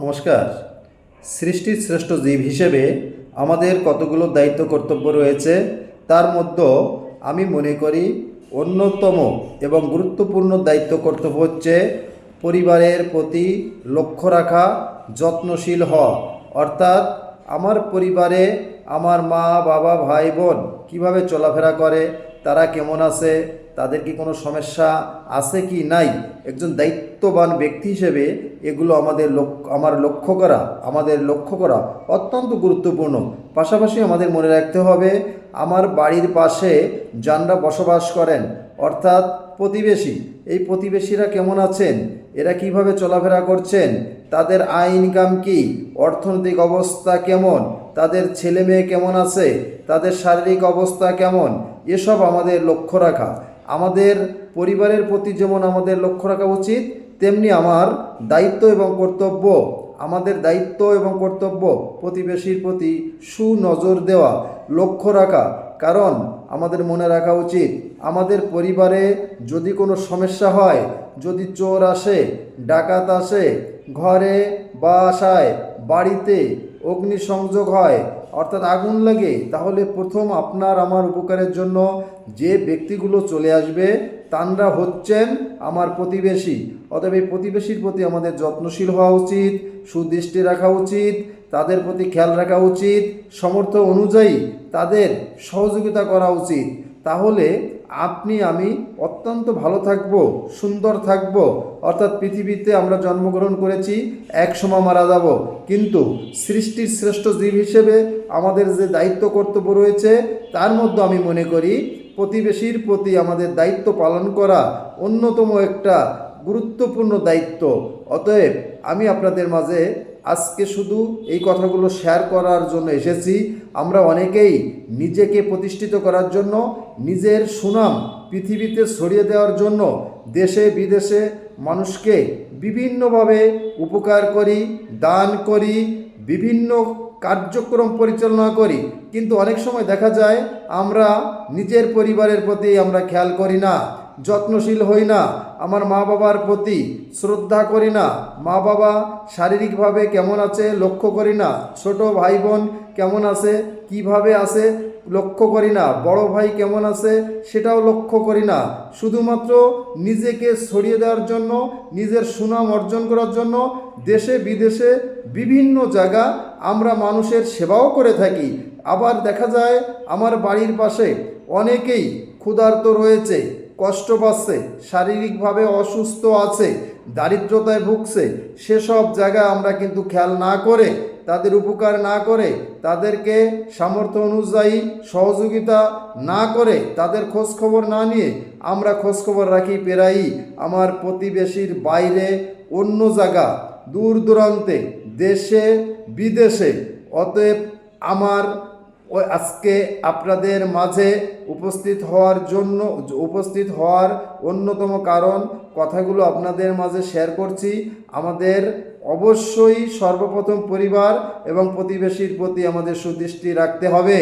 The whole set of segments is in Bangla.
নমস্কার। সৃষ্টির শ্রেষ্ঠ জীব হিসেবে আমাদের কতগুলো দায়িত্ব কর্তব্য রয়েছে, তার মধ্যে আমি মনে করি অন্যতম এবং গুরুত্বপূর্ণ দায়িত্ব কর্তব্য হচ্ছে পরিবারের প্রতি লক্ষ্য রাখা, যত্নশীল হওয়া। অর্থাৎ আমার পরিবারে আমার মা, বাবা, ভাই, বোন কীভাবে চলাফেরা করে, তারা কেমন আছে, তাদের কি কোনো সমস্যা আছে কি নাই, একজন দায়িত্ববান ব্যক্তি হিসেবে এগুলো আমাদের আমার লক্ষ্য করা, আমাদের লক্ষ্য করা অত্যন্ত গুরুত্বপূর্ণ। পাশাপাশি আমাদের মনে রাখতে হবে, আমার বাড়ির পাশে যানরা বসবাস করেন অর্থাৎ প্রতিবেশী। এই প্রতিবেশীরা কেমন আছেন? এরা কীভাবে চলাফেরা করছেন? তাদের আয় ইনকাম কি? অর্থনৈতিক অবস্থা কেমন? তাদের ছেলে মেয়ে কেমন আছে? তাদের শারীরিক অবস্থা কেমন? এসব আমাদের লক্ষ্য রাখা। আমাদের পরিবারের প্রতি যেমন আমাদের লক্ষ্য রাখা উচিত, তেমনি আমার দায়িত্ব এবং কর্তব্য, আমাদের দায়িত্ব এবং কর্তব্য প্রতিবেশীর প্রতি সুনজর দেওয়া, লক্ষ্য রাখা। কারণ আমাদের মনে রাখা উচিত, আমাদের পরিবারে যদি কোনো সমস্যা হয়, যদি চোর আসে, ডাকাত আসে, ঘরে বাসায় বাড়িতে অগ্নিসংযোগ হয়, অর্থাৎ আগুন লাগে, তাহলে প্রথম আপনার আমার উপকারের জন্য যে ব্যক্তিগুলো চলে আসবে, তানরা হচ্ছেন আমার প্রতিবেশী। অতএব এই প্রতিবেশীর প্রতি আমাদের যত্নশীল হওয়া উচিত, সুদৃষ্টি রাখা উচিত তাদের প্রতি খেয়াল রাখা উচিত, সমর্থ অনুযায়ী তাদের সহযোগিতা করা উচিত। তাহলে আপনি, আমি অত্যন্ত ভালো থাকব, সুন্দর থাকব, অর্থাৎ পৃথিবীতে আমরা জন্মগ্রহণ করেছি এক সময় মারা যাব। কিন্তু সৃষ্টির শ্রেষ্ঠ জীব হিসেবে আমাদের যে দায়িত্ব কর্তব্য রয়েছে, তার মধ্যে আমি মনে করি প্রতিবেশীর প্রতি আমাদের দায়িত্ব পালন করা অন্যতম একটা গুরুত্বপূর্ণ দায়িত্ব। অতএব আমি আপনাদের মাঝে আজকে শুধু এই কথাগুলো শেয়ার করার জন্য এসেছি। আমরা অনেকেই নিজেকে প্রতিষ্ঠিত করার জন্য, নিজের সুনাম পৃথিবীতে ছড়িয়ে দেওয়ার জন্য দেশে, বিদেশে মানুষকে বিভিন্নভাবে উপকার করি, দান করি, বিভিন্ন কার্যক্রম পরিচালনা করি। কিন্তু অনেক সময় দেখা যায়, আমরা নিজের পরিবারের প্রতি আমরা খেয়াল করি না, যত্নশীল হই না আমার মা বাবার প্রতি শ্রদ্ধা করি না। মা বাবা শারীরিকভাবে কেমন আছে লক্ষ্য করি না। ছোট ভাই বোন কেমন আছে, কীভাবে আছে লক্ষ্য করি না। বড় ভাই কেমন আছে সেটাও লক্ষ্য করি না। শুধুমাত্র নিজেকে ছড়িয়ে দেওয়ার জন্য, নিজের সুনাম অর্জন করার জন্য দেশে বিদেশে বিভিন্ন জায়গা আমরা মানুষের সেবাও করে থাকি। আবার দেখা যায়, আমার বাড়ির পাশে অনেকেই ক্ষুধার্ত রয়েছে। কষ্ট পাচ্ছে, শারীরিকভাবে অসুস্থ আছে, দারিদ্রতায় ভুগছে, সেসব জায়গায় আমরা কিন্তু খেয়াল না করে, তাদের উপকার না করে, তাদেরকে সামর্থ্য অনুযায়ী সহযোগিতা না করে, তাদের খোঁজ খবর না নিয়ে আমরা খোঁজ খবর রাখি পেরাই আমার প্রতিবেশীর বাইরে অন্য জায়গা, দূর দূরান্তে, দেশে, বিদেশে, অতএব আমার ওই আজকে আপনাদের মাঝে উপস্থিত হওয়ার জন্য, উপস্থিত হওয়ার অন্যতম কারণ কথাগুলো আপনাদের মাঝে শেয়ার করছি। আমাদের অবশ্যই সর্বপ্রথম পরিবার এবং প্রতিবেশীর প্রতি আমাদের সুদৃষ্টি রাখতে হবে।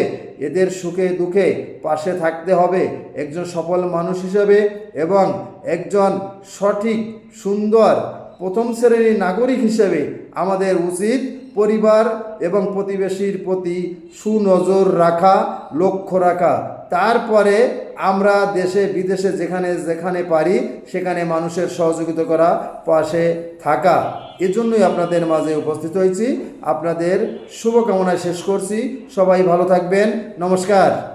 এদের সুখে দুঃখে পাশে থাকতে হবে। একজন সফল মানুষ হিসেবে এবং একজন সঠিক, সুন্দর প্রথম শ্রেণির নাগরিক হিসেবে আমাদের উচিত পরিবার এবং প্রতিবেশীর প্রতি সুনজর রাখা, লক্ষ্য রাখা। তারপরে আমরা দেশে, বিদেশে যেখানে যেখানে পারি, সেখানে মানুষের সহযোগিতা করা, পাশে থাকা। এজন্যই আপনাদের মাঝে উপস্থিত হয়েছি। আপনাদের শুভকামনায় শেষ করছি। সবাই ভালো থাকবেন। নমস্কার।